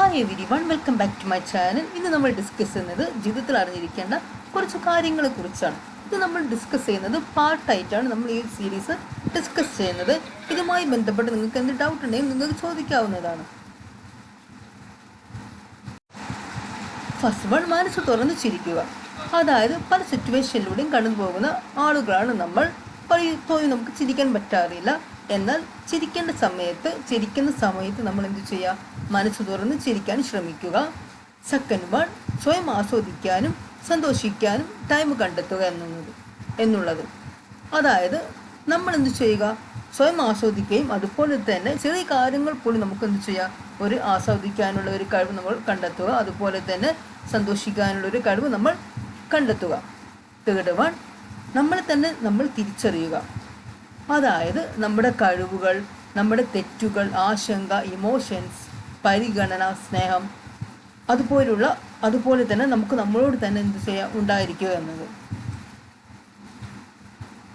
Hi everyone welcome back to my channel ഇന്ന് നമ്മൾ discuss ചെയ്യുന്നത് ജീവിതത്തിൽ അറിഞ്ഞിരിക്കേണ്ട കുറച്ച് കാര്യങ്ങളെ കുറിച്ചാണ് ഇത് നമ്മൾ ഡിസ്കസ് ചെയ്യുന്നത് പാർട്ടായിട്ടാണ് നമ്മൾ ഈ സീരീസ് ഡിസ്കസ് ചെയ്യുന്നത്. ഇതുമായി ബന്ധപ്പെട്ട് നിങ്ങൾക്ക് എന്ത് ഡൗട്ട് ഉണ്ടെങ്കിൽ നിങ്ങൾക്ക് ചോദിക്കാവുന്നതാണ്. ഫസ്റ്റ് വൺ മനസ്സ് തുറന്ന് ചിരിക്കുക. അതായത് പല സിറ്റുവേഷനിലൂടെയും കടന്നു പോകുന്ന ആളുകളാണ് നമ്മൾ. പലപ്പോഴും നമുക്ക് ചിരിക്കാൻ പറ്റാറില്ല. എന്നാൽ ചിരിക്കേണ്ട സമയത്ത് ചിരിക്കുന്ന സമയത്ത് നമ്മൾ എന്ത് ചെയ്യുക? മനസ്സ് തുറന്ന് ചിരിക്കാൻ ശ്രമിക്കുക. സെക്കൻഡ് വൺ സ്വയം ആസ്വദിക്കാനും സന്തോഷിക്കാനും ടൈം കണ്ടെത്തുക എന്നുള്ളത് എന്നുള്ളത്. അതായത് നമ്മൾ എന്ത് ചെയ്യുക? സ്വയം ആസ്വദിക്കുകയും അതുപോലെ തന്നെ ചെറിയ കാര്യങ്ങൾ പോലും നമുക്ക് എന്ത് ചെയ്യാം ഒരു ആസ്വദിക്കാനുള്ള ഒരു കഴിവ് നമ്മൾ കണ്ടെത്തുക. അതുപോലെ തന്നെ സന്തോഷിക്കാനുള്ള ഒരു കഴിവ് നമ്മൾ കണ്ടെത്തുക. തേർഡ് വൺ നമ്മളെ തന്നെ നമ്മൾ തിരിച്ചറിയുക. അതായത് നമ്മുടെ കഴിവുകൾ നമ്മുടെ തെറ്റുകൾ ആശങ്ക ഇമോഷൻസ് പരിഗണന സ്നേഹം അതുപോലുള്ള അതുപോലെ തന്നെ നമുക്ക് നമ്മളോട് തന്നെ എന്ത് ചെയ്യാം ഉണ്ടായിരിക്കുക എന്നത്.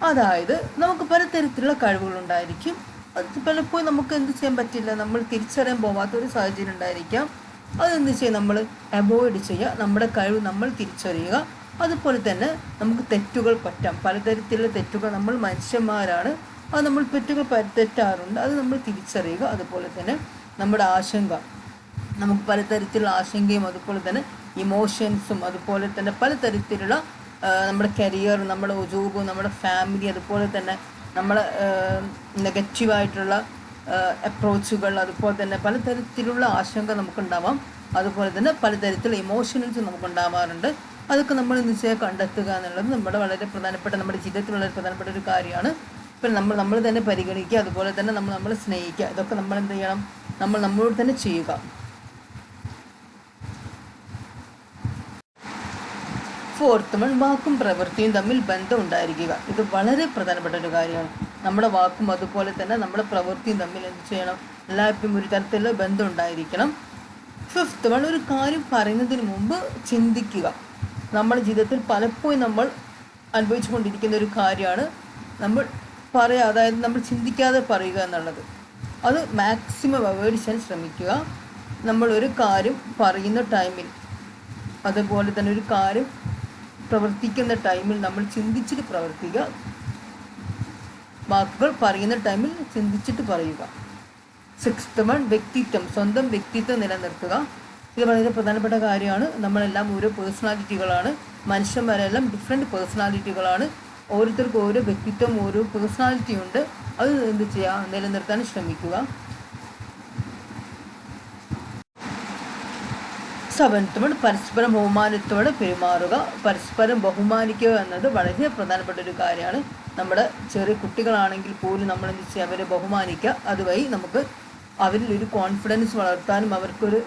അതായത് നമുക്ക് പലതരത്തിലുള്ള കഴിവുകൾ ഉണ്ടായിരിക്കും. അത് പലപ്പോഴും നമുക്ക് എന്ത് ചെയ്യാൻ പറ്റില്ല. നമ്മൾ തിരിച്ചറിയാൻ പോവാത്ത ഒരു സാഹചര്യം ഉണ്ടായിരിക്കാം. അതെന്ത് ചെയ്യാം നമ്മൾ അവോയ്ഡ് ചെയ്യുക നമ്മുടെ കഴിവ് നമ്മൾ തിരിച്ചറിയുക. അതുപോലെ തന്നെ നമുക്ക് തെറ്റുകൾ പറ്റാം. പലതരത്തിലുള്ള തെറ്റുകൾ നമ്മൾ മനുഷ്യന്മാരാണ്. അത് നമ്മൾ തെറ്റുകൾ തെറ്റാറുണ്ട്. അത് നമ്മൾ തിരിച്ചറിയുക. അതുപോലെ തന്നെ നമ്മുടെ ആശങ്ക. നമുക്ക് പലതരത്തിലുള്ള ആശങ്കയും അതുപോലെ തന്നെ ഇമോഷൻസും അതുപോലെ തന്നെ പലതരത്തിലുള്ള നമ്മുടെ കരിയർ നമ്മുടെ ജോബ് നമ്മുടെ ഫാമിലി അതുപോലെ തന്നെ നമ്മളെ നെഗറ്റീവായിട്ടുള്ള അപ്രോച്ചുകൾ അതുപോലെ തന്നെ പലതരത്തിലുള്ള ആശങ്ക നമുക്കുണ്ടാവാം. അതുപോലെ തന്നെ പലതരത്തിലുള്ള ഇമോഷൻസ് നമുക്ക് ഉണ്ടാവാറുണ്ട് അതൊക്കെ നമ്മൾ നിശ്ചയം കണ്ടെത്തുക എന്നുള്ളത് നമ്മുടെ വളരെ പ്രധാനപ്പെട്ട നമ്മുടെ ജീവിതത്തിൽ വളരെ പ്രധാനപ്പെട്ട ഒരു കാര്യമാണ്. ഇപ്പം നമ്മൾ നമ്മൾ തന്നെ പരിഗണിക്കുക അതുപോലെ തന്നെ നമ്മൾ നമ്മളെ സ്നേഹിക്കുക. ഇതൊക്കെ നമ്മൾ എന്ത് ചെയ്യണം? നമ്മൾ നമ്മളോട് തന്നെ ചെയ്യുക. ഫോർത്ത് വൺ വാക്കും പ്രവൃത്തിയും തമ്മിൽ ബന്ധം ഉണ്ടായിരിക്കുക. ഇത് വളരെ പ്രധാനപ്പെട്ട ഒരു കാര്യമാണ്. നമ്മുടെ വാക്കും അതുപോലെ തന്നെ നമ്മുടെ പ്രവൃത്തിയും തമ്മിൽ എന്ത് ചെയ്യണം? എല്ലായ്പ്പോഴും ഒരു തരത്തിലുള്ള ബന്ധം ഉണ്ടായിരിക്കണം. ഫിഫ്ത്ത് വൺ ഒരു കാര്യം പറയുന്നതിന് മുമ്പ് ചിന്തിക്കുക. നമ്മുടെ ജീവിതത്തിൽ പലപ്പോഴും നമ്മൾ അനുഭവിച്ചു കൊണ്ടിരിക്കുന്ന ഒരു കാര്യമാണ് നമ്മൾ പറയുക അതായത് നമ്മൾ ചിന്തിക്കാതെ പറയുക എന്നുള്ളത്. അത് മാക്സിമം അവോയ്ഡ് ചെയ്യാൻ ശ്രമിക്കുക. നമ്മൾ ഒരു കാര്യം പറയുന്ന ടൈമിൽ അതുപോലെ തന്നെ ഒരു കാര്യം പ്രവർത്തിക്കുന്ന ടൈമിൽ നമ്മൾ ചിന്തിച്ചിട്ട് പ്രവർത്തിക്കുക. വാക്കുകൾ പറയുന്ന ടൈമിൽ ചിന്തിച്ചിട്ട് പറയുക. സിക്സ്ത് വൺ വ്യക്തിത്വം സ്വന്തം വ്യക്തിത്വം നിലനിർത്തുക. ഇത് വളരെ പ്രധാനപ്പെട്ട കാര്യമാണ്. നമ്മളെല്ലാം ഓരോ പേഴ്സണാലിറ്റികളാണ് മനുഷ്യന്മാരെല്ലാം ഡിഫറെന്റ് പേഴ്സണാലിറ്റികളാണ് ഓരോരുത്തർക്കും ഓരോ വ്യക്തിത്വം ഓരോ പേഴ്സണാലിറ്റി ഉണ്ട്. അത് എന്ത് ചെയ്യുക നിലനിർത്താൻ ശ്രമിക്കുക. വൺ പരസ്പരം ബഹുമാനത്തോടെ പെരുമാറുക. പരസ്പരം ബഹുമാനിക്കുക എന്നത് വളരെ പ്രധാനപ്പെട്ട ഒരു കാര്യമാണ്. നമ്മുടെ ചെറിയ കുട്ടികളാണെങ്കിൽ പോലും നമ്മൾ എന്ത് ചെയ്യുക അവരെ ബഹുമാനിക്കുക. അതുവഴി നമുക്ക് അവരിൽ ഒരു കോൺഫിഡൻസ് വളർത്താനും അവർക്കൊരു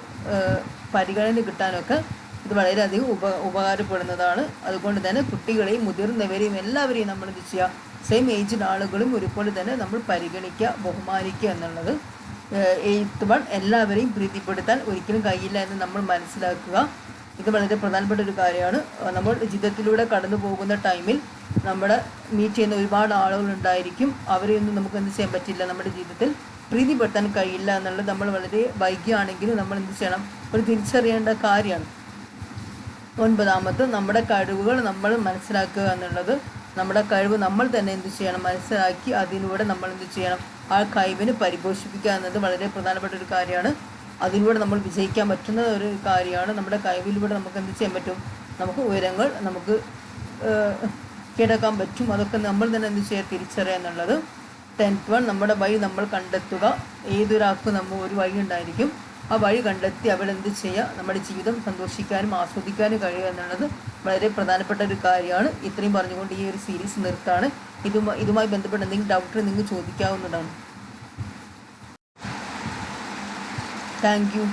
പരിഗണന കിട്ടാനൊക്കെ ഇത് വളരെയധികം ഉപ ഉപകാരപ്പെടുന്നതാണ്. അതുകൊണ്ട് തന്നെ കുട്ടികളെയും മുതിർന്നവരെയും എല്ലാവരെയും നമ്മൾ എന്ത് ചെയ്യുക സെയിം ഏജിൽ ആളുകളും ഒരുപോലെ തന്നെ നമ്മൾ പരിഗണിക്കുക ബഹുമാനിക്കുക എന്നുള്ളത് എയ്ത്ത് വൺ എല്ലാവരെയും പ്രീതിപ്പെടുത്താൻ ഒരിക്കലും കഴിയില്ല എന്ന് നമ്മൾ മനസ്സിലാക്കുക. ഇത് വളരെ പ്രധാനപ്പെട്ട ഒരു കാര്യമാണ്. നമ്മൾ ജീവിതത്തിലൂടെ കടന്നു പോകുന്ന ടൈമിൽ നമ്മുടെ മീറ്റ് ചെയ്യുന്ന ഒരുപാട് ആളുകൾ ഉണ്ടായിരിക്കും. അവരെയൊന്നും നമുക്ക് എന്ത് ചെയ്യാൻ പറ്റില്ല നമ്മുടെ ജീവിതത്തിൽ. പ്രീതിപ്പെടുത്താൻ കഴിയില്ല എന്നുള്ളത് നമ്മൾ വളരെ വൈകിയാണെങ്കിലും നമ്മൾ എന്ത് ചെയ്യണം? ഒരു തിരിച്ചറിയേണ്ട കാര്യമാണ്. ഒൻപതാമത് നമ്മുടെ കഴിവുകൾ നമ്മൾ മനസ്സിലാക്കുക എന്നുള്ളത് നമ്മുടെ കഴിവ് നമ്മൾ തന്നെ എന്ത് ചെയ്യണം? മനസ്സിലാക്കി അതിലൂടെ നമ്മൾ എന്ത് ചെയ്യണം? ആ കഴിവിനെ പരിപോഷിപ്പിക്കുക എന്നത് വളരെ പ്രധാനപ്പെട്ട ഒരു കാര്യമാണ്. അതിലൂടെ നമ്മൾ വിജയിക്കാൻ പറ്റുന്ന ഒരു കാര്യമാണ്. നമ്മുടെ കഴിവിലൂടെ നമുക്ക് എന്ത് ചെയ്യാൻ പറ്റും? നമുക്ക് ഉയരങ്ങൾ നമുക്ക് കീഴടക്കാൻ പറ്റും. അതൊക്കെ നമ്മൾ തന്നെ എന്ത് ചെയ്യുക? തിരിച്ചറിയുക എന്നുള്ളത്. ടെൻത്ത് വൺ നമ്മുടെ വഴി നമ്മൾ കണ്ടെത്തുക. ഏതൊരാൾക്കും നമ്മൾ ഒരു വഴി ഉണ്ടായിരിക്കും ആ വഴി കണ്ടെത്തി അവരെന്ത് ചെയ്യുക നമ്മുടെ ജീവിതം സന്തോഷിക്കാനും ആസ്വദിക്കാനും കഴിയുക എന്നുള്ളത് വളരെ പ്രധാനപ്പെട്ട ഒരു കാര്യമാണ്. ഇത്രയും പറഞ്ഞുകൊണ്ട് ഈ ഒരു സീരീസ് നിർത്താണ്. ഇതുമായി ഇതുമായി ബന്ധപ്പെട്ട എന്തെങ്കിലും ഡൗട്ട് നിങ്ങൾക്ക് ചോദിക്കാവുന്നതാണ്. Thank you